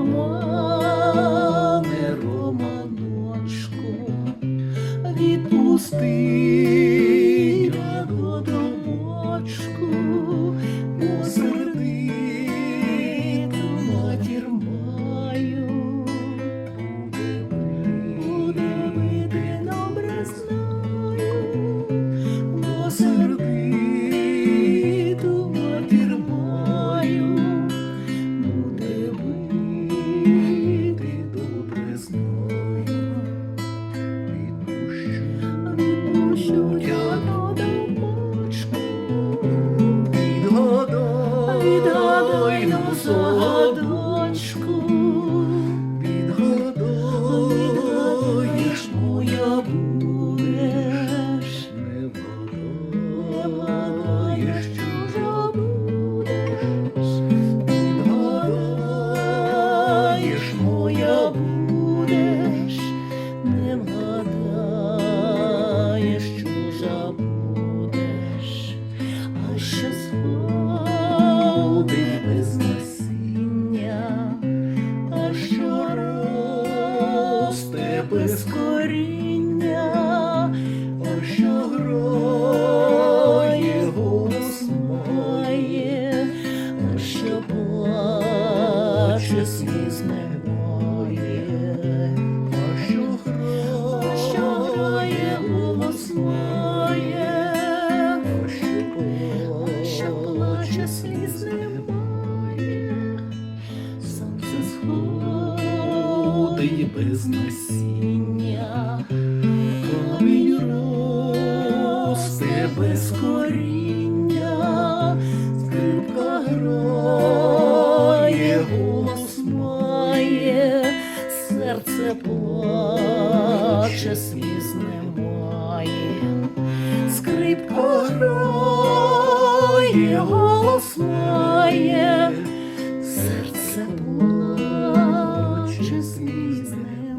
Романе, Романочку, відпусти я додомочку. без коріння, о що гроє голос моє, о що плаче слізне. без насіння, камінь росте без коріння, скрипка грає, голос має, серце плаче, сліз немає, скрипка грає, голос має, серце плаче. His.